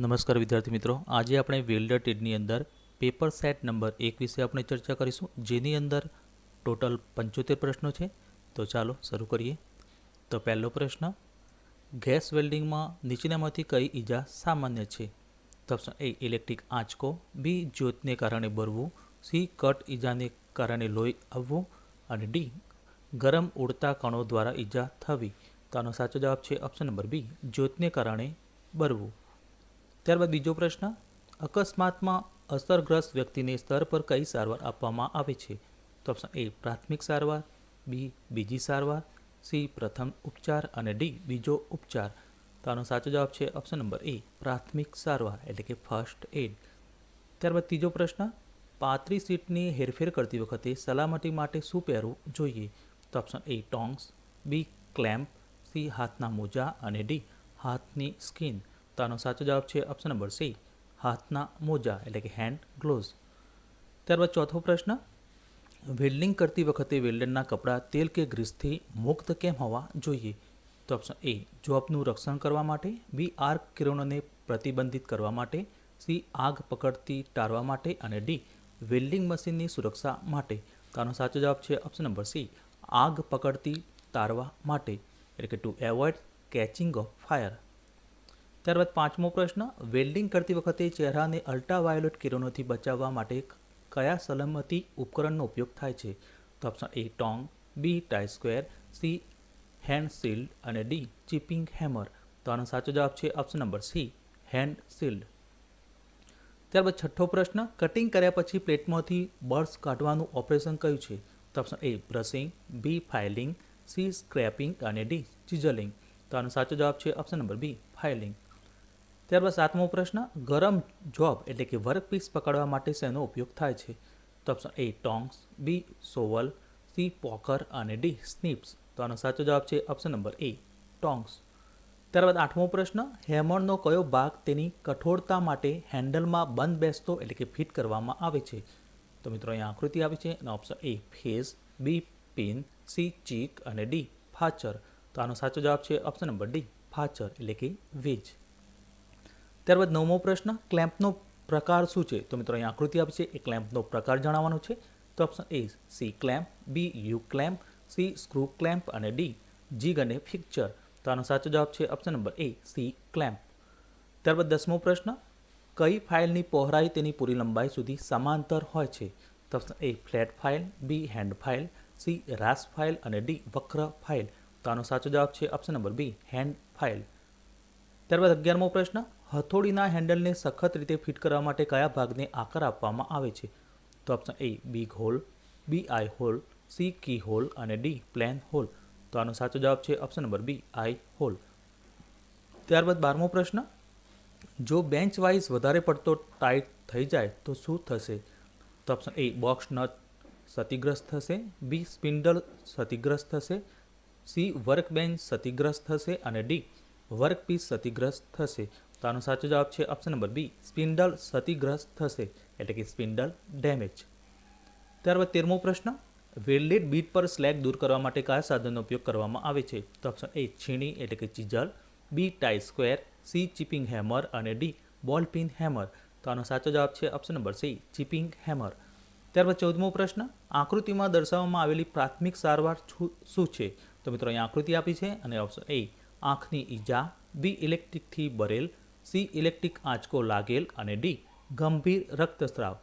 નમસ્કાર વિદ્યાર્થી મિત્રો. આજે આપણે વેલ્ડર ટેડની અંદર પેપર સેટ નંબર એક વિશે આપણે ચર્ચા કરીશું, જેની અંદર ટોટલ પંચોતેર પ્રશ્નો છે. તો ચાલો શરૂ કરીએ. તો પહેલો પ્રશ્ન, ગેસ વેલ્ડિંગમાં નીચેનામાંથી કઈ ઈજા સામાન્ય છે? તો ઓપ્શન એ, ઇલેક્ટ્રિક આંચકો. બી, જ્યોતને કારણે બરવું સી, કટ ઈજાને કારણે લોહી આવવું. અને ડી, ગરમ ઉડતા કણો દ્વારા ઈજા થવી. તો આનો સાચો જવાબ છે ઓપ્શન નંબર બી, જ્યોતને કારણે બળવું ત્યારબાદ બીજો પ્રશ્ન, અકસ્માતમાં અસરગ્રસ્ત વ્યક્તિને સ્તર પર કઈ સારવાર આપવામાં આવે છે? તો ઓપ્શન એ પ્રાથમિક સારવાર બી બીજી સારવાર સી પ્રથમ ઉપચાર અને ડી બીજો ઉપચાર. તો આનો સાચો જવાબ છે ઓપ્શન નંબર એ પ્રાથમિક સારવાર, એટલે કે ફર્સ્ટ એડ ત્યારબાદ ત્રીજો પ્રશ્ન પાતળી સીટની હેરફેર કરતી વખતે સલામતી માટે શું પહેરવું જોઈએ? તો option A tongs B clamp C હાથના મોજા અને ડી હાથની સ્કિન. તો આનો સાચો જવાબ છે ઓપ્શન નંબર સી, હાથના મોજા એટલે કે હેન્ડ ગ્લોવ્સ ત્યારબાદ ચોથો પ્રશ્ન વેલ્ડિંગ કરતી વખતે વેલ્ડરના કપડાં તેલ કે ગ્રીસથી મુક્ત કેમ હોવા જોઈએ? તો ઓપ્શન એ જોબનું રક્ષણ કરવા માટે બી આર્ક કિરણોને પ્રતિબંધિત કરવા માટે સી આગ પકડતી ટાળવા માટે અને ડી વેલ્ડિંગ મશીનની સુરક્ષા માટે. તો આનો સાચો જવાબ છે ઓપ્શન નંબર સી આગ પકડતી તારવા માટે. એટલે કે to avoid catching of fire ત્યારબાદ પાંચમો પ્રશ્ન વેલ્ડિંગ કરતી વખતે ચહેરાને અલ્ટ્રાવાયોલેટ કિરણોથી બચાવવા માટે કયા સલામતી ઉપકરણનો ઉપયોગ થાય છે? તો option A tong B tie square C hand shield અને ડી ચીપિંગ હેમર તો આનો સાચો જવાબ છે option number C hand shield ત્યારબાદ છઠ્ઠો પ્રશ્ન કટિંગ કર્યા પછી પ્લેટમાંથી બર્ડ્સ કાઢવાનું ઓપરેશન કયું છે? તો option A brushing B filing C scraping અને ડી ચિઝલિંગ તો આનો સાચો જવાબ છે ઓપ્શન નંબર બી ફાઇલિંગ ત્યારબાદ સાતમો પ્રશ્ન, ગરમ જોબ એટલે કે વર્કપીસ પકડવા માટે શેનો ઉપયોગ થાય છે? તો option A tongs B shovel C poker અને ડી સ્નીપ્સ તો આનો સાચો જવાબ છે ઓપ્શન નંબર એ ટોંગ્સ ત્યારબાદ આઠમો પ્રશ્ન હેમરનો કયો ભાગ તેની કઠોરતા માટે હેન્ડલમાં બંધ બેસતો એટલે કે ફિટ કરવામાં આવે છે? તો મિત્રો, અહીંયા આકૃતિ આવી છે અને option A face B pin C cheek અને ડી ફાચર. તો આનો સાચો જવાબ છે ઓપ્શન નંબર ડી ફાચર એટલે કે વેજ. ત્યારબાદ નવમો પ્રશ્ન ક્લેમ્પનો પ્રકાર શું છે? તો મિત્રો, અહીં આકૃતિ આપી છે, એ ક્લેમ્પનો પ્રકાર જણાવવાનો છે. તો option A C clamp B U clamp C screw clamp અને ડી જીગ અને ફિક્ચર તો આનો સાચો જવાબ છે option number A C clamp ત્યારબાદ દસમો પ્રશ્ન, કઈ ફાઇલની પહોળાઈ તેની પૂરી લંબાઈ સુધી સમાંતર હોય છે? તો option A flat file B hand file C rasp file અને ડી વક્ર ફાઇલ તો આનો સાચો જવાબ છે option number B hand file ત્યારબાદ અગિયારમો પ્રશ્ન, હથોડીના હેન્ડલને સખત રીતે ફિટ કરવા માટે કયા ભાગને આકાર આપવામાં આવે છે? તો option A big hole B eye hole C key hole અને ડી પ્લેન હોલ તો આનો સાચો જવાબ છે option number B eye hole ત્યારબાદ બારમો પ્રશ્ન, જો બેન્ચ વાઇઝ વધારે પડતો ટાઈટ થઈ જાય તો શું થશે? તો ઓપ્શન એ બોક્સ નટ ક્ષતિગ્રસ્ત થશે. બી સ્પિન્ડલ ક્ષતિગ્રસ્ત થશે. સી વર્ક બેન્ચ ક્ષતિગ્રસ્ત થશે અને ડી વર્ક પીસ ક્ષતિગ્રસ્ત થશે. તો આનો સાચો જવાબ છે ઓપ્શન નંબર બી સ્પિન્ડલ ક્ષતિગ્રસ્ત થશે. એટલે કે સ્પિન્ડલ ડેમેજ ત્યારબાદ તેરમો પ્રશ્ન, વેલ્ડેડ બીટ પર સ્લેગ દૂર કરવા માટે કયા સાધનનો ઉપયોગ કરવામાં આવે છે? તો ઓપ્શન એ છીણી એટલે કે chisel. B try square C chipping hammer અને ડી બોલ પિન હેમર તો આનો સાચો જવાબ છે option number C chipping hammer ત્યારબાદ ચૌદમો પ્રશ્ન, આકૃતિમાં દર્શાવવામાં આવેલી પ્રાથમિક સારવાર શું છે? તો મિત્રો અહીં આકૃતિ આપી છે અને ઓપ્શન એ આંખની ઈજા, બી ઇલેક્ટ્રિકથી બરેલ, સી ઇલેક્ટ્રિક આંચકો લાગેલ અને ડી ગંભીર રક્તસ્રાવ.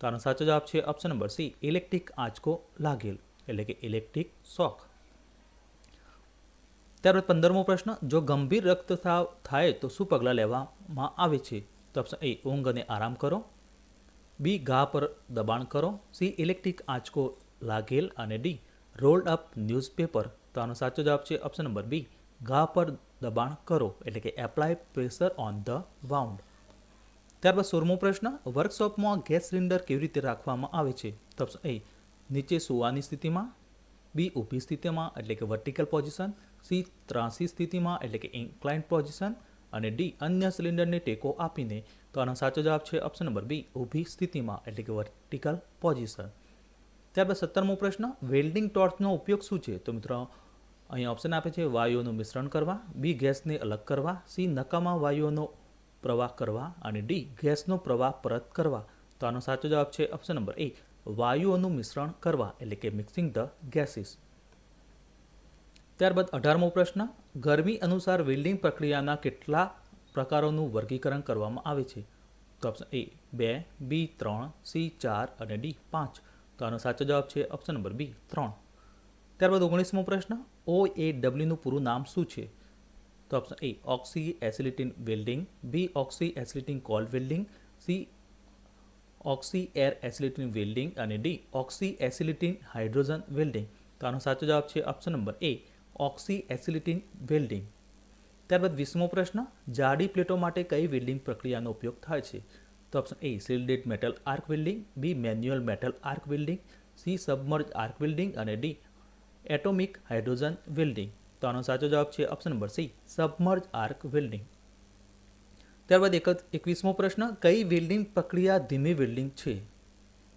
તો આનો સાચો જવાબ છે ઓપ્શન નંબર સી, ઇલેક્ટ્રિક આંચકો લાગેલ, એટલે કે ઇલેક્ટ્રિક શોખ ત્યારબાદ પંદરમો પ્રશ્ન, જો ગંભીર રક્તસ્રાવ થાય તો શું પગલાં લેવામાં આવે છે? તો ઓપ્શન એ, ઊંઘ અને આરામ કરો. બી, ઘા પર દબાણ કરો. સી, ઇલેક્ટ્રિક આંચકો લાગેલ અને ડી, રોલ્ડ અપ ન્યૂઝપેપર. તો આનો સાચો જવાબ છે ઓપ્શન નંબર બી ઘા પર દબાણ કરો, એટલે કે apply pressure on the wound ત્યારબાદ સોળમો પ્રશ્ન વર્કશોપમાં ગેસ સિલિન્ડર કેવી રીતે રાખવામાં આવે છે? તો એ નીચે સુવાની સ્થિતિમાં બી ઊભી સ્થિતિમાં, એટલે કે વર્ટિકલ પોઝિશન સી ત્રાસી સ્થિતિમાં, એટલે કે ઇન્ક્લાઇન પોઝિશન અને ડી અન્ય સિલિન્ડરને ટેકો આપીને. તો આનો સાચો જવાબ છે ઓપ્શન નંબર બી ઊભી સ્થિતિમાં, એટલે કે વર્ટિકલ પોઝિશન ત્યારબાદ સત્તરમો પ્રશ્ન વેલ્ડિંગ ટોર્ચનો ઉપયોગ શું છે? તો મિત્રો અહીં ઓપ્શન આપે છે વાયુઓનું મિશ્રણ કરવા બી ગેસને અલગ કરવા સી નકામા વાયુઓનો પ્રવાહ કરવા અને ડી ગેસનો પ્રવાહ પરત કરવા. તો આનો સાચો જવાબ છે ઓપ્શન નંબર એ વાયુઓનું મિશ્રણ કરવા એટલે કે મિક્સિંગ ધ ગેસીસ ત્યારબાદ અઢારમો પ્રશ્ન, ગરમી અનુસાર વેલ્ડિંગ પ્રક્રિયાના કેટલા પ્રકારોનું વર્ગીકરણ કરવામાં આવે છે? તો ઓપ્શન એ બે બી ત્રણ સી ચાર અને ડી પાંચ. તો આનો સાચો જવાબ છે ઓપ્શન નંબર બી ત્રણ. ત્યારબાદ ઓગણીસમો પ્રશ્ન ઓ એ ડબલ્યુનું પૂરું નામ શું છે? તો option A oxy acetylene welding B oxy acetylene coal welding C oxy air acetylene welding અને D oxy acetylene hydrogen welding તો આનો સાચો જવાબ છે option number A oxy acetylene welding ત્યારબાદ વીસમો પ્રશ્ન, જાડી પ્લેટો માટે કઈ વેલ્ડિંગ પ્રક્રિયાનો ઉપયોગ થાય છે? તો option A shielded metal arc welding B manual metal arc welding C submerged arc welding અને ડી એટોમિક હાઇડ્રોજન વેલ્ડિંગ તો આનો સાચો જવાબ છે option number C submerged arc welding ત્યારબાદ એક એકવીસમો પ્રશ્ન, કઈ વેલ્ડિંગ પ્રક્રિયા ધીમી વેલ્ડિંગ છે?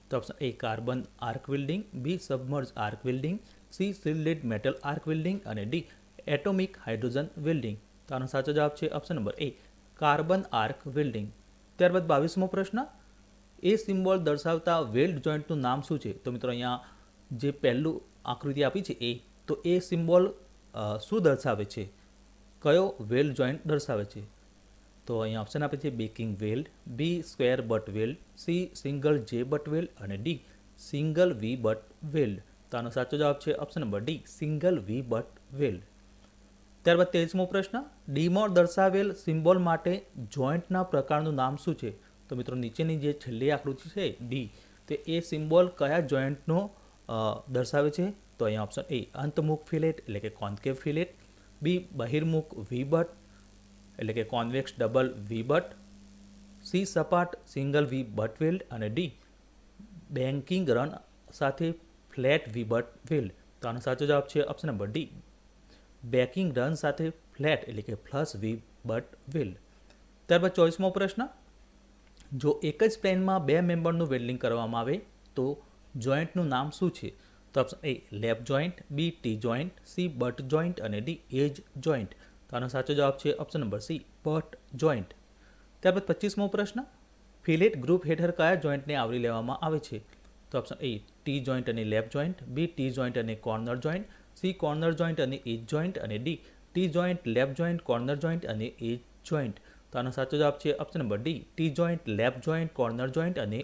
તો option A carbon arc welding B submerged arc welding C shielded metal arc welding અને ડી એટોમિક હાઇડ્રોજન વેલ્ડિંગ તો આનો સાચો જવાબ છે option number A carbon arc welding ત્યારબાદ બાવીસમો પ્રશ્ન, એ સિમ્બોલ દર્શાવતા વેલ્ડ જોઈન્ટનું નામ શું છે? તો મિત્રો અહીંયા જે પહેલું આકૃતિ આપી છે એ. તો એ સિમ્બોલ શું દર્શાવે છે? કયો વેલ્ડ જોઈન્ટ દર્શાવે છે? તો અહીંયા ઓપ્શન આપે છે backing weld B square butt weld C single J butt weld અને D single V butt weld તો આનો સાચો જવાબ છે option number D, single V butt weld ત્યારબાદ તેજમો પ્રશ્ન ડીમાં દર્શાવેલ સિમ્બોલ માટે જોઈન્ટના પ્રકારનું નામ શું છે? તો મિત્રો નીચેની જે છેલ્લી આકૃતિ છે ડી. તે એ સિમ્બોલ કયા જોઈન્ટનો દર્શાવે છે. તો અહીંયા ઓપ્શન એ અંતમુખ ફિલેટ એટલે કે કોન્કેવ ફિલેટ બી બહિર્મુખ વીબટ એટલે કે convex double V butt C સપાટ સિંગલ વી બટ વેલ્ડ અને ડી બેન્કિંગ રન સાથે ફ્લેટ વી બટ વેલ્ડ તો આનો સાચો જવાબ છે option number D backing run સાથે ફ્લેટ એટલે કે ફ્લસ વી બટ વેલ્ડ ત્યારબાદ ચોવીસમો પ્રશ્ન. જો એક જ પ્લેનમાં બે મેમ્બરનું વેલ્ડિંગ કરવામાં આવે, તો જોઈન્ટનું નામ શું છે? તો option A lap joint B T joint C butt joint અને ડી એજ જોઈન્ટ તો આનો સાચો જવાબ છે option number C butt joint ત્યારબાદ પચીસમો પ્રશ્ન, ફિલેટ ગ્રુપ હેઠળ કયા જોઈન્ટને આવરી લેવામાં આવે છે? તો ઓપ્શન એ ટી જોઈન્ટ અને lap joint B T joint અને corner joint C corner joint અને એજ જોઈન્ટ અને D T joint lap joint corner joint અને એજ જોઈન્ટ તો આનો સાચો જવાબ છે option number D T joint lap joint corner joint અને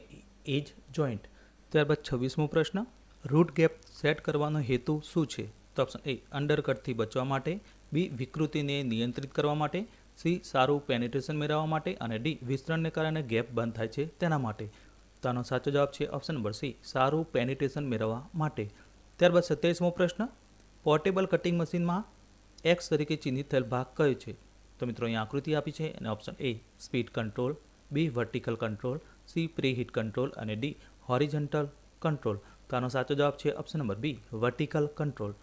એજ જોઈન્ટ ત્યારબાદ છવ્વીસમો પ્રશ્ન રૂટ ગેપ સેટ કરવાનો હેતુ શું છે? તો ઓપ્શન એ અંડરકટથી બચવા માટે બી વિકૃતિને નિયંત્રિત કરવા માટે સી સારું પેનિટ્રેશન મેળવવા માટે, અને ડી વિસ્તરણને કારણે ગેપ બંધ થાય છે તેના માટે. તો આનો સાચો જવાબ છે ઓપ્શન નંબર સી સારું પેનિટ્રેશન મેળવવા માટે. ત્યારબાદ સત્યાવીસમો પ્રશ્ન પોર્ટેબલ કટિંગ મશીનમાં એક્સ તરીકે ચિહ્નિત થયેલ ભાગ કયો છે? તો મિત્રો, અહીં આકૃતિ આપી છે અને option A speed control B vertical control C pre heat control અને ડી હોરિજન્ટલ કંટ્રોલ. તો આનો સાચો જવાબ છે option number B vertical control.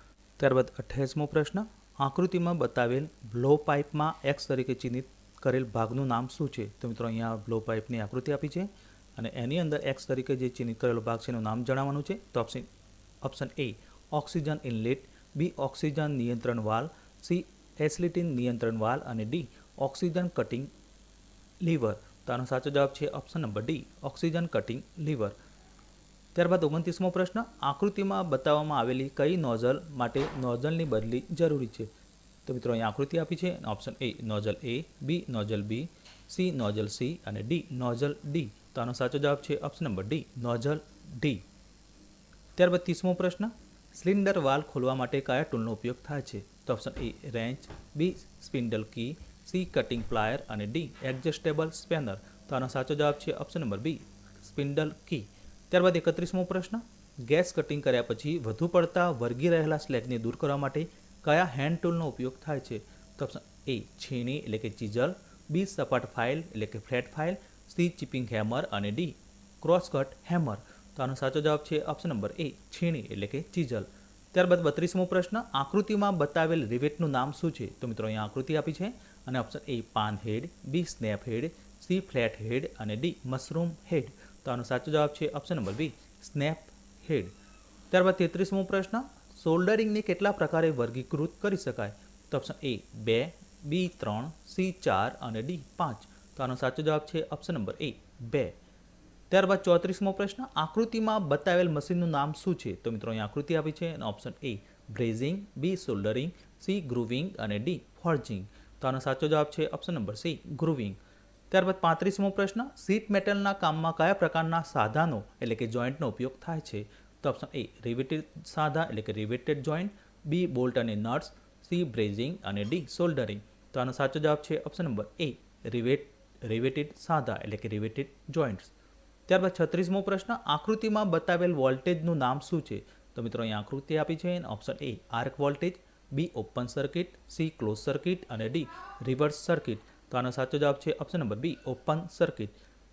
ત્યારબાદ અઠ્યાસમો પ્રશ્ન, આકૃતિમાં બતાવેલ બ્લો પાઇપમાં એક્સ તરીકે ચિહ્નિત કરેલ ભાગનું નામ શું છે? તો મિત્રો, અહીંયા બ્લો પાઇપની આકૃતિ આપી છે અને એની અંદર એક્સ તરીકે જે ચિહ્નિત કરેલો ભાગ છે એનું નામ જણાવવાનું છે. તો option option A oxygen inlet B oxygen નિયંત્રણ વાલ સી એસિલિટીન નિયંત્રણ વાલ અને ડી ઓક્સિજન કટિંગ લીવર. તો આનો સાચો જવાબ છે option number D oxygen cutting lever. ત્યારબાદ ઓગણત્રીસમો પ્રશ્ન, આકૃતિમાં બતાવવામાં આવેલી કઈ નોઝલ માટે નોઝલની બદલી જરૂરી છે? તો મિત્રો, અહીં આકૃતિ આપી છે, option A nozzle A, B nozzle B, C nozzle C અને ડી નોઝલ ડી. તો આનો સાચો જવાબ છે option number D, nozzle D. ત્યારબાદ ત્રીસમો પ્રશ્ન, સિલિન્ડર વાલ ખોલવા માટે કયા ટૂલનો ઉપયોગ થાય છે? તો option A wrench, B spindle key, C cutting plier અને ડી એડજસ્ટેબલ સ્પેનર. તો આનો સાચો જવાબ છે option number B, spindle key. ત્યારબાદ એકત્રીસમો પ્રશ્ન. ગેસ કટિંગ કર્યા પછી વધુ પડતા વર્ગી રહેલા સ્લેગને દૂર કરવા માટે કયા હેન્ડ ટૂલનો ઉપયોગ થાય છે? તો ઓપ્શન એ છીણી એટલે કે ચીઝલ બી સપાટ ફાઇલ એટલે કે flat file. C chipping hammer અને ડી ક્રોસ કટ હેમર. તો આનો સાચો જવાબ છે ઓપ્શન નંબર એ છીણી એટલે કે ચીઝલ ત્યારબાદ બત્રીસમો પ્રશ્ન. આકૃતિમાં બતાવેલ રિવેટનું નામ શું છે? તો મિત્રો અહીંયા આકૃતિ આપી છે. અને option A pan head B snap head C flat head અને ડી મશરૂમ હેડ. તો આનો સાચો જવાબ છે option number B snap head ત્યારબાદ તેત્રીસમો પ્રશ્ન સોલ્ડરિંગને કેટલા પ્રકારે વર્ગીકૃત કરી શકાય? તો ઓપ્શન એ બે બી ત્રણ સી ચાર અને ડી પાંચ. તો આનો સાચો જવાબ છે ઓપ્શન નંબર એ બે. ત્યારબાદ ચોત્રીસમો પ્રશ્ન, આકૃતિમાં બતાવેલ મશીનનું નામ શું છે? તો મિત્રો, અહીં આકૃતિ આપી છે અને option A brazing B soldering C grooving અને ડી ફોર્જિંગ તો આનો સાચો જવાબ છે ઓપ્શન નંબર સી ગ્રુવિંગ ત્યારબાદ પાંત્રીસમો પ્રશ્ન સીટ મેટલના કામમાં કયા પ્રકારના સાધનો એટલે કે જોઈન્ટનો ઉપયોગ થાય છે? તો ઓપ્શન એ રિવેટેડ સાધા એટલે કે રિવેટેડ જોઈન્ટ બી બોલ્ટ અને નટ્સ સી બ્રેઝિંગ અને ડી સોલ્ડરિંગ તો આનો સાચો જવાબ છે option number A rivet riveted સાધા એટલે કે રિવેટેડ જોઈન્ટ્સ ત્યારબાદ છત્રીસમો પ્રશ્ન, આકૃતિમાં બતાવેલ વોલ્ટેજનું નામ શું છે? તો મિત્રો અહીં આકૃતિ આપી છે option A arc voltage B open circuit C close circuit અને ડી રિવર્સ સર્કિટ તો આનો સાચો જવાબ છે option number B open circuit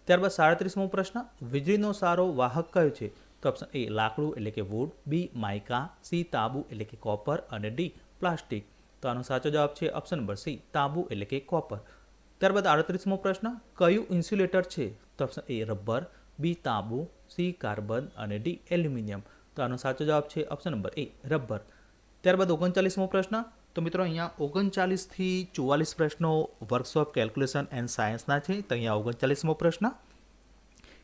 ત્યારબાદ સાડત્રીસમો પ્રશ્ન, વીજળીનો સારો વાહક કયો છે? તો ઓપ્શન એ લાકડું, એટલે કે વુડ બી માઇકા સી તાંબુ, એટલે કે કોપર અને ડી પ્લાસ્ટિક તો આનો સાચો જવાબ છે ઓપ્શન નંબર સી તાંબુ, એટલે કે કોપર ત્યારબાદ આડત્રીસમો પ્રશ્ન, કયું ઇન્સ્યુલેટર છે? તો ઓપ્શન એ રબર. બી તાંબુ. C carbon. અને ડી એલ્યુમિનિયમ. તો આનો સાચો જવાબ છે ઓપ્શન નંબર એ રબર. ત્યારબાદ ઓગણચાલીસમો પ્રશ્ન તો મિત્રો અહીંયા ઓગણચાલીસથી ચુવાલીસ પ્રશ્નો વર્કશોપ કેલ્ક્યુલેશન એન્ડ સાયન્સના છે. તો અહીંયા ઓગણચાલીસમો પ્રશ્ન.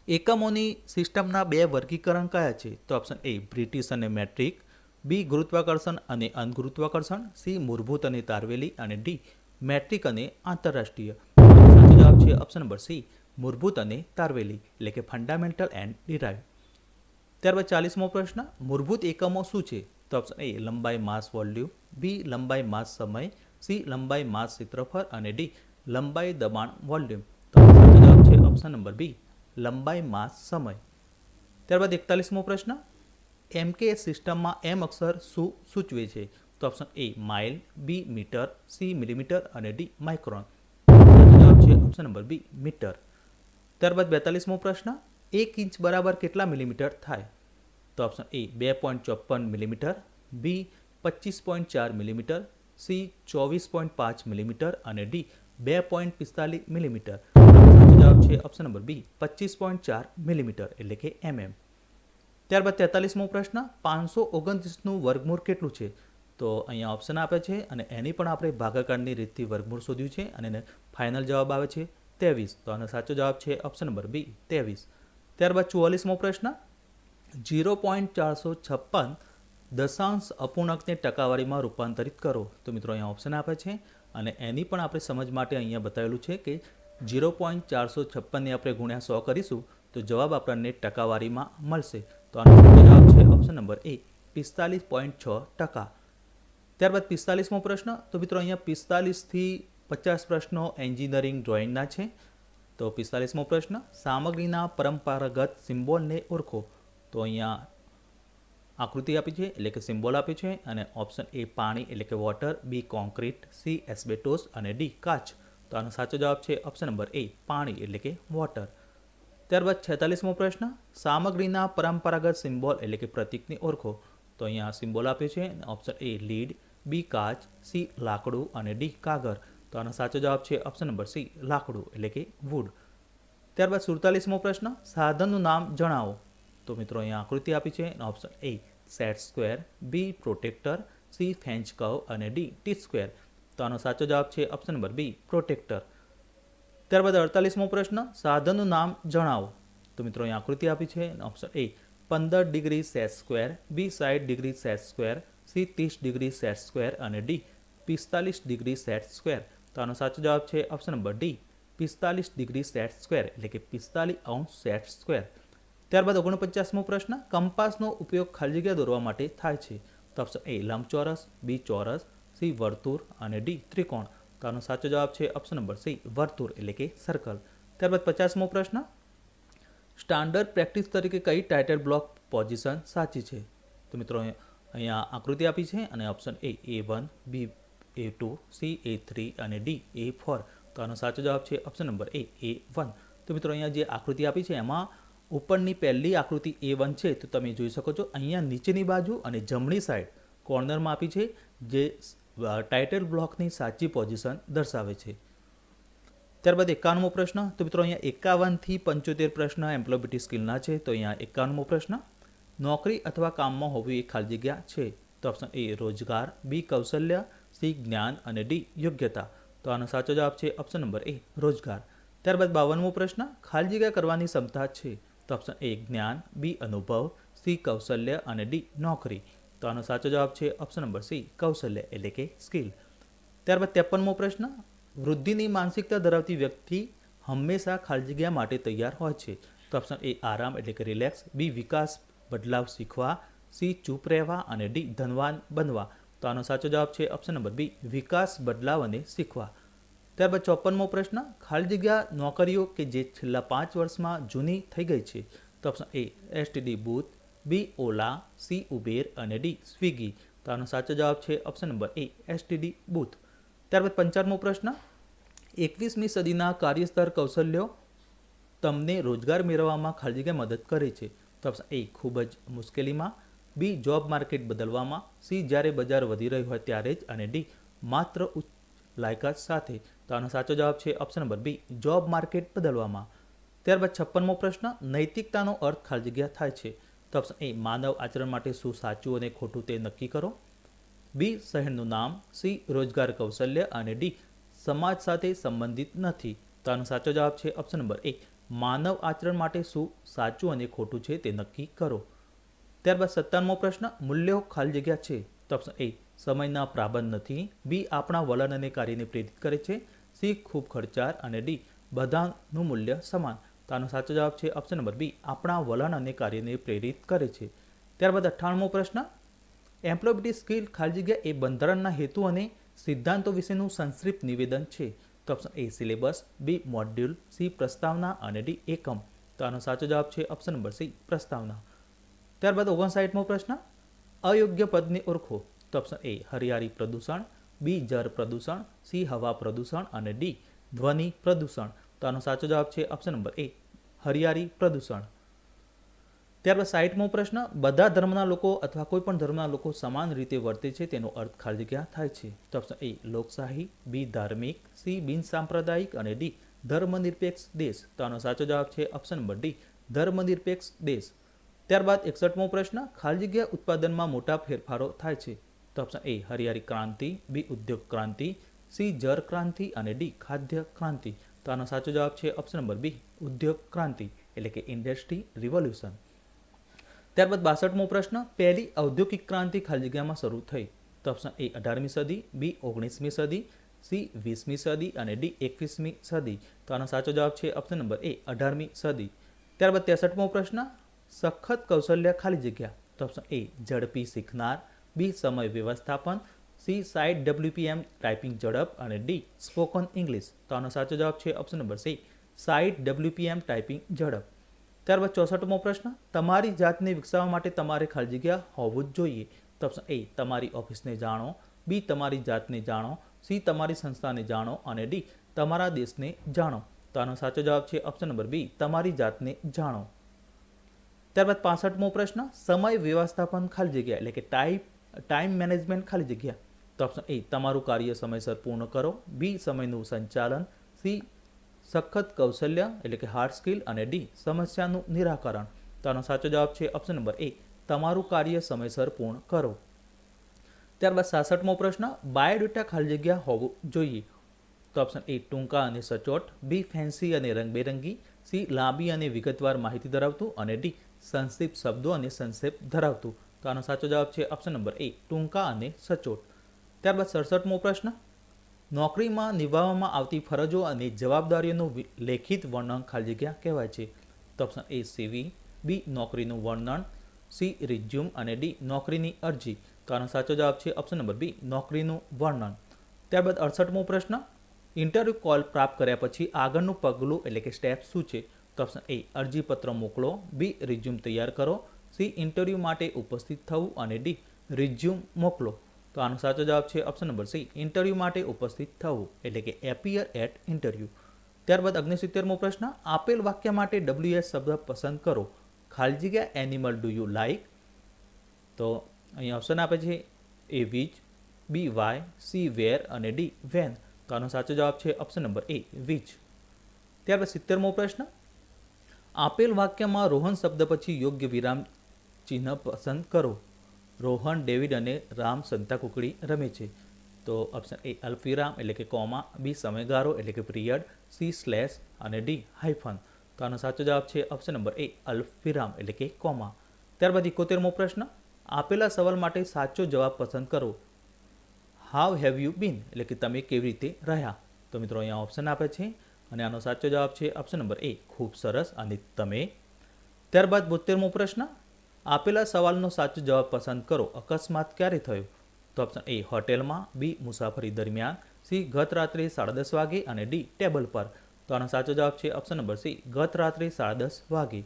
એકમોની સિસ્ટમના બે વર્ગીકરણ કયા છે? તો ઓપ્શન એ બ્રિટિશ અને મેટ્રિક બી ગુરુત્વાકર્ષણ અને અનગુરુત્વાકર્ષણ. સી મૂળભૂત અને તારવેલી. અને ડી મેટ્રિક અને આંતરરાષ્ટ્રીય. સાચો જવાબ છે ઓપ્શન નંબર સી મૂળભૂત અને તારવેલી, એટલે કે ફંડામેન્ટલ એન્ડ ડિરાઇવ ત્યારબાદ ચાલીસમો પ્રશ્ન, મૂળભૂત એકમો શું છે? તો ઓપ્શન એ લંબાઈ, માસ, વોલ્યુમ. બી લંબાઈ માસ સમય, સી લંબાઈ માસ ક્ષેત્રફળ અને ડી લંબાઈ દબાણ વોલ્યુમ. તો જવાબ છે ઓપ્શન નંબર બી, લંબાઈ માસ સમય. ત્યારબાદ એકતાલીસમો પ્રશ્ન એમ કે સિસ્ટમમાં એમ અક્ષર શું સૂચવે છે? તો option A mile B metre C millimetre અને ડી માઇક્રોન જવાબ છે ઓપ્શન નંબર બી મીટર ત્યારબાદ બેતાલીસમો પ્રશ્ન, એક ઇંચ બરાબર કેટલા મિલીમીટર થાય? તો ઓપ્શન એ બે પોઈન્ટ ચોપન મિલીમીટર બી પચીસ પોઈન્ટ ચાર મિલીમીટર, સી ચોવીસ પોઈન્ટ પાંચ મિલીમીટર અને ડી બે પોઈન્ટ પિસ્તાલીસ મિલીમીટર. જવાબ છે ઓપ્શન નંબર બી, પચીસ પોઈન્ટ ચાર મિલીમીટર એટલે કે એમએમ. ત્યારબાદ તેતાલીસમો પ્રશ્ન, પાંચસો ઓગણત્રીસનું વર્ગમૂળ કેટલું છે? તો અહીંયા ઓપ્શન આપે છે અને એની પણ આપણે ભાગાકારની રીતથી વર્ગમૂળ શોધ્યું છે અને એને ફાઇનલ જવાબ આવે છે ત્રેવીસ. તો આનો સાચો જવાબ છે ઓપ્શન નંબર બી ત્રેવીસ. ત્યારબાદ ચુવાલીસમો પ્રશ્ન, જીરો પોઈન્ટ ચારસો છપ્પન દશાંશ અપૂર્ણાંકને ટકાવારીમાં રૂપાંતરિત કરો. તો મિત્રો અહીંયા ઓપ્શન આપે છે અને એની પણ આપણે સમજ માટે અહીંયા બતાવેલું છે કે જીરો પોઈન્ટ ચારસો છપ્પનને આપણે ગુણ્યા સો કરીશું તો જવાબ આપણને ટકાવારીમાં મળશે. તો આનો જવાબ છે? ઓપ્શન નંબર એ પિસ્તાલીસ પોઈન્ટ છ ટકા. ત્યારબાદ પિસ્તાલીસમો પ્રશ્ન, તો મિત્રો અહીંયા પિસ્તાલીસથી પચાસ પ્રશ્નો એન્જિનિયરિંગ ડ્રોઈંગના છે. તો પિસ્તાલીસમો પ્રશ્ન, સામગ્રીના પરંપરાગત સિમ્બોલને ઓળખો. તો અહીંયા આકૃતિ આપી છે, એટલે કે સિમ્બોલ આપ્યું છે, અને ઓપ્શન એ પાણી, એટલે કે water, B concrete C asbestos અને ડી કાચ. તો આનો સાચો જવાબ છે ઓપ્શન નંબર એ, પાણી, એટલે કે વોટર. ત્યારબાદ છેતાલીસમો પ્રશ્ન, સામગ્રીના પરંપરાગત સિમ્બોલ, એટલે કે પ્રતીકની ઓળખો. તો અહીંયા સિમ્બોલ આપ્યું છે ઓપ્શન એ લીડ, બી કાચ, સી લાકડું, અને ડી કાગર તો આનો સાચો જવાબ છે ઓપ્શન નંબર સી, લાકડું, એટલે કે વુડ ત્યારબાદ સુડતાલીસમો પ્રશ્ન, સાધનનું નામ જણાવો. તો મિત્રો અહીંયા આકૃતિ આપી છે option A set square B protractor C French curve અને ડી ટી સ્ક્વેર તો આનો સાચો જવાબ છે ઓપ્શન નંબર બી પ્રોટેક્ટર ત્યારબાદ અડતાલીસમો પ્રશ્ન, સાધનનું નામ જણાવો. તો મિત્રો અહીં આકૃતિ આપી છે ઓપ્શન એ પંદર ડિગ્રી સેટ સ્ક્વેર બી સાઠ ડિગ્રી સેટ સ્ક્વેર સી ત્રીસ ડિગ્રી સેટ સ્ક્વેર અને ડી પિસ્તાલીસ ડિગ્રી સેટ સ્ક્વેર તો આનો સાચો જવાબ છે ઓપ્શન નંબર ડી પિસ્તાલીસ ડિગ્રી સેટ સ્ક્વેર એટલે કે પિસ્તાલીસ અંશ સેટ સ્ક્વેર ત્યારબાદ ઓગણપચાસમો પ્રશ્ન, કંપાસનો ઉપયોગ ખાલી જગ્યા દોરવા માટે થાય છે. તો ઓપ્શન એ લંબચોરસ, બી ચોરસ, સી વર્તુળ અને ડી ત્રિકોણ. તો આનો સાચો જવાબ છે ઓપ્શન નંબર સી, વર્તુળ એટલે કે સર્કલ ત્યારબાદ પચાસમો પ્રશ્ન સ્ટાન્ડર્ડ પ્રેક્ટિસ તરીકે કઈ ટાઇટલ બ્લોક પોઝિશન સાચી છે? તો મિત્રો અહીંયા આકૃતિ આપી છે અને option A A one B A two C A three અને ડી એ ફોર તો આનો સાચો જવાબ છે option number A A one તો મિત્રો અહીંયા જે આકૃતિ આપી છે, એમાં ઉપરની પહેલી આકૃતિ એ વન છે, તો તમે જોઈ શકો છો. અહીંયા નીચેની બાજુ અને જમણી સાઈડ કોર્નરમાં આપી છે, જે ટાઇટલ બ્લોકની સાચી પોઝિશન દર્શાવે છે. ત્યારબાદ એકાવનમો પ્રશ્ન. તો મિત્રો, અહીંયા એકાવનથી પંચોતેર પ્રશ્ન એમ્પ્લોયબિલિટી સ્કિલના છે, તો અહીંયા એકાવનમો પ્રશ્ન. નોકરી અથવા કામમાં હોવી એ ખાલી જગ્યા છે. તો ઓપ્શન એ રોજગાર બી કૌશલ્ય સી જ્ઞાન અને ડી યોગ્યતા. તો આનો સાચો જવાબ છે ઓપ્શન નંબર એ રોજગાર. ત્યારબાદ બાવનમો પ્રશ્ન. ખાલી જગ્યા કરવાની ક્ષમતા છે. તો ઓપ્શન એ જ્ઞાન, બી અનુભવ, સી કૌશલ્ય અને ડી નોકરી. તો આનો સાચો જવાબ છે ઓપ્શન નંબર સી, કૌશલ્ય એટલે કે સ્કિલ ત્યારબાદ ત્રેપનમો પ્રશ્ન, વૃદ્ધિની માનસિકતા ધરાવતી વ્યક્તિ હંમેશા ખાલી જગ્યા માટે તૈયાર હોય છે. તો ઓપ્શન એ આરામ એટલે કે રિલેક્સ બી વિકાસ, બદલાવ શીખવા, સી ચૂપ રહેવા અને ડી ધનવાન બનવા. તો આનો સાચો જવાબ છે ઓપ્શન નંબર બી, વિકાસ, બદલાવ અને શીખવા. ત્યારબાદ ચોપનમો પ્રશ્ન, ખાલી જગ્યા નોકરીઓ કે જે છેલ્લા પાંચ વર્ષમાં જૂની થઈ ગઈ છે? તો option A STD booth B Ola C Uber અને ડી સ્વિગી. તો આનો સાચો જવાબ છે option number A STD booth. ત્યારબાદ પંચાવનમો પ્રશ્ન, એકવીસમી સદીના કાર્યસ્તર કૌશલ્યો તમને રોજગાર મેળવવામાં ખાલી જગ્યા મદદ કરે છે? તો ઓપ્શન એ ખૂબ જ મુશ્કેલીમાં. બી જોબ માર્કેટ બદલવામાં. સી જ્યારે બજાર વધી રહ્યું હોય ત્યારે જ. અને ડી માત્ર ઉચ્ચ લાયકાત સાથે. તો આનો સાચો જવાબ છે option number B job market બદલવામાં. ત્યારબાદ છપ્પનમો પ્રશ્ન, નૈતિકતાનો અર્થ ખાલી જગ્યા થાય છે. તો ઓપ્શન એ માનવ આચરણ માટે શું સાચું અને ખોટું તે નક્કી કરો? બી શહેરનું નામ. સી રોજગાર કૌશલ્ય. અને ડી સમાજ સાથે સંબંધિત નથી. તો આનો સાચો જવાબ છે ઓપ્શન નંબર એ માનવ આચરણ માટે શું સાચું અને ખોટું છે તે નક્કી કરો. ત્યારબાદ સત્તાવનમો પ્રશ્ન, મૂલ્યો ખાલી જગ્યા છે. તો ઓપ્શન એ સમયના પ્રાબંધ નથી. બી આપણા વલણ અને કાર્યને પ્રેરિત કરે છે. સી ખૂબ ખર્ચાળ અને ડી બધાનું મૂલ્ય સમાન. તો આનો સાચો જવાબ છે ઓપ્શન નંબર બી. આપણા વલણ અને કાર્યને પ્રેરિત કરે છે. ત્યારબાદ અઠ્ઠાણમો પ્રશ્ન. એમ્પ્લોયબિલિટી સ્કિલ ખાલી જગ્યા એ બંધારણના હેતુ અને સિદ્ધાંતો વિશેનું સંક્ષિપ્ત નિવેદન છે. તો option A syllabus B module C પ્રસ્તાવના અને ડી એકમ. તો આનો સાચો જવાબ છે ઓપ્શન નંબર સી પ્રસ્તાવના. ત્યારબાદ ઓગણસાઠમો પ્રશ્ન. અયોગ્ય પદને ઓળખો. ઓપ્શન એ હરિયાળી પ્રદૂષણ, બી જળ પ્રદૂષણ, સી હવા પ્રદૂષણ અને ડી ધ્વનિ પ્રદૂષણ. તો આનો સાચો જવાબ છે ઓપ્શન નંબર એ હરિયાળી પ્રદૂષણ. ત્યારબાદ સાઠમો પ્રશ્ન, બધા ધર્મના લોકો અથવા કોઈ પણ ધર્મના લોકો સમાન રીતે વર્તે છે તેનો અર્થ ખાલી જગ્યા થાય છે. તો ઓપ્શન એ લોકશાહી, બી ધાર્મિક, સી બિનસાંપ્રદાયિક અને ડી ધર્મનિરપેક્ષ દેશ. તો આનો સાચો જવાબ છે ઓપ્શન નંબર ડી ધર્મનિરપેક્ષ દેશ. ત્યારબાદ એકસઠમો પ્રશ્ન, ખાલી જગ્યા ઉત્પાદનમાં મોટા ફેરફારો થાય છે. તો ઓપ્શન એ હરિયાળી ક્રાંતિ બી ઉદ્યોગ ક્રાંતિ સી જર ક્રાંતિ અને ડી ખાદ્ય ક્રાંતિ. તો આનો સાચો જવાબ છે ઓપ્શન નંબર બી ઉદ્યોગ ક્રાંતિ, એટલે કે ઇન્ડસ્ટ્રી રિવોલ્યુશન ત્યારબાદ બાસઠમો પ્રશ્ન, પહેલી ઔદ્યોગિક ક્રાંતિ ખાલી જગ્યામાં શરૂ થઈ. તો ઓપ્શન એ અઢારમી સદી બી ઓગણીસમી સદી સી વીસમી સદી અને ડી એકવીસમી સદી. તો આનો સાચો જવાબ છે ઓપ્શન નંબર એ અઢારમી સદી. ત્યારબાદ ત્રેસઠમો પ્રશ્ન, સખત કૌશલ્ય ખાલી જગ્યા. તો ઓપ્શન એ ઝડપી શીખનાર બી સમય વ્યવસ્થાપન, સી સાઇડ ડબલ્યુપીએમ ટાઈપિંગ ઝડપ અને ડી સ્પોકન ઇંગ્લિશ. તો આનો સાચો જવાબ છે option number C side WPM typing ઝડપ. ત્યારબાદ ચોસઠમો પ્રશ્ન, તમારી જાતને વિકસાવવા માટે તમારે ખાલી જગ્યા હોવું જ જોઈએ. તો ઓપ્શન એ, તમારી ઓફિસને જાણો, બી તમારી જાતને જાણો, સી તમારી સંસ્થાને જાણો અને ડી તમારા દેશને જાણો. તો આનો સાચો જવાબ છે ઓપ્શન નંબર બી, તમારી જાતને જાણો. ત્યારબાદ પાસઠમો પ્રશ્ન, સમય વ્યવસ્થાપન ખાલી જગ્યા એટલે કે ટાઈપ ટાઈમ મેનેજમેન્ટ ખાલી જગ્યા. તો ઓપ્શન એ તમારું કાર્ય સમયસર પૂર્ણ કરો. બી સમયનું સંચાલન. સી સખત કૌશલ્ય, એટલે કે હાર્ડ સ્કિલ અને ડી સમસ્યાનું નિરાકરણ. તો આનો સાચો જવાબ છે ઓપ્શન નંબર એ તમારું કાર્ય સમયસર પૂર્ણ કરો. ત્યારબાદ સાસઠમો પ્રશ્ન બાયોડેટા ખાલી જગ્યા હોવું જોઈએ. તો ઓપ્શન એ ટૂંકા અને સચોટ. બી ફેન્સી અને રંગબેરંગી. સી લાંબી અને વિગતવાર માહિતી ધરાવતું. અને ડી સંક્ષિપ્ત શબ્દો અને સંક્ષેપ ધરાવતું. તો આનો સાચો જવાબ છે ઓપ્શન નંબર એ ટૂંકા અને સચોટ. ત્યારબાદ સડસઠમો પ્રશ્ન, નોકરીમાં નિભાવવામાં આવતી ફરજો અને જવાબદારીઓનું લેખિત વર્ણન ખાલી જગ્યા કહેવાય છે. તો ઓપ્શન એ સીવી બી નોકરીનું વર્ણન સી રિઝ્યુમ અને ડી નોકરીની અરજી. તો આનો સાચો જવાબ છે ઓપ્શન નંબર બી નોકરીનું વર્ણન. ત્યારબાદ અડસઠમો પ્રશ્ન ઇન્ટરવ્યૂ કોલ પ્રાપ્ત કર્યા પછી આગળનું પગલું એટલે કે સ્ટેપ શું છે? તો ઓપ્શન એ અરજીપત્ર મોકલો. બી રિઝ્યુમ તૈયાર કરો. સી ઇન્ટરવ્યૂ માટે ઉપસ્થિત થવું અને ડી રિઝ્યુમ મોકલો. તો આનો સાચો જવાબ છે ઓપ્શન નંબર સી, ઇન્ટરવ્યૂ માટે ઉપસ્થિત થવું, એટલે કે એપિયર એટ ઇન્ટરવ્યૂ ત્યારબાદ અગ્નિસિત્તેરમો પ્રશ્ન, આપેલ વાક્ય માટે ડબલ્યુએસ શબ્દ પસંદ કરો. ખાલી જગ્યા એનિમલ ડુ યુ લાઇક તો અહીં ઓપ્શન આપે છે A which B why C where અને ડી વેન તો આનો સાચો જવાબ છે ઓપ્શન નંબર એ વીચ ત્યારબાદ સિત્તેરમો પ્રશ્ન, આપેલ વાક્યમાં રોહન શબ્દ પછી યોગ્ય વિરામ ચિહ્ન પસંદ કરો. રોહન, ડેવિડ અને રામ સંતા કુકડી રમે છે. તો ઓપ્શન એ અલ્ફીરામ એટલે કે કોમા બી સમયગાળો એટલે કે પિરિયડ સી સ્લેશ અને ડી હાઇફન તો આનો સાચો જવાબ છે ઓપ્શન નંબર એ અલ્ફીરામ એટલે કે કોમા. ત્યારબાદ એકોતેરમો પ્રશ્ન, આપેલા સવાલ માટે સાચો જવાબ પસંદ કરો. હાવ હેવ યુ બીન એટલે કે તમે કેવી રીતે રહ્યા? તો મિત્રો અહીંયા ઓપ્શન આપે છે અને આનો સાચો જવાબ છે ઓપ્શન નંબર એ ખૂબ સરસ અને તમે. ત્યારબાદ બોતેરમો પ્રશ્ન આપેલા સવાલનો સાચો જવાબ પસંદ કરો. અકસ્માત ક્યારે થયો? તો ઓપ્શન એ હોટેલમાં. બી મુસાફરી દરમિયાન. સી ગત રાત્રે સાડા દસ વાગે અને ડી ટેબલ પર. તો આનો સાચો જવાબ છે ઓપ્શન નંબર સી ગત રાત્રે સાડા દસ વાગે.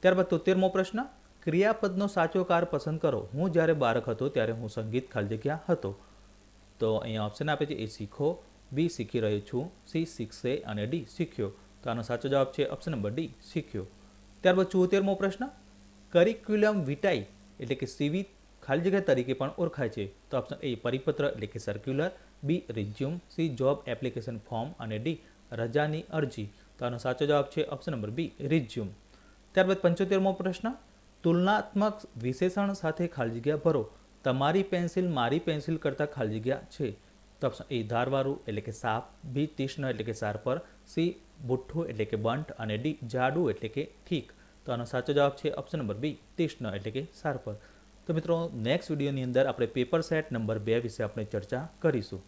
ત્યારબાદ તોતેરમો પ્રશ્ન, ક્રિયાપદનો સાચો કાર પસંદ કરો. હું જ્યારે બાળક હતો ત્યારે હું સંગીત ખાલી જગ્યા હતો. તો અહીંયા ઓપ્શન આપે છે એ શીખો. બી શીખી રહ્યો છું. સી શીખશે અને ડી શીખ્યો. તો આનો સાચો જવાબ છે ઓપ્શન નંબર ડી શીખ્યો. ત્યારબાદ ચોતેરમો પ્રશ્ન કરિક્યુલમ વિટાઈ એટલે કે સીવી ખાલી જગ્યા તરીકે પણ ઓળખાય છે. તો ઓપ્શન એ પરિપત્ર એટલે કે circular B resume C job application form અને ડી રજાની અરજી. તો આનો સાચો જવાબ છે ઓપ્શન નંબર બી રિઝ્યુમ ત્યારબાદ પંચોતેરમો પ્રશ્ન, તુલનાત્મક વિશેષણ સાથે ખાલી જગ્યા ભરો. તમારી પેન્સિલ મારી પેન્સિલ કરતાં ખાલી જગ્યા છે. તો ઓપ્શન એ ધારવાળું એટલે કે સાપ. બી તીક્ષ્ણ એટલે કે સારપર સી બુઠ્ઠું એટલે કે બંટ અને ડી જાડું એટલે કે ઠીક તો આનો સાચો જવાબ છે ઓપ્શન નંબર બી તીક્ષ્ણ એટલે કે સારપર તો મિત્રો નેક્સ્ટ વિડીયોની અંદર આપણે પેપર સેટ નંબર બે વિશે આપણે ચર્ચા કરીશું.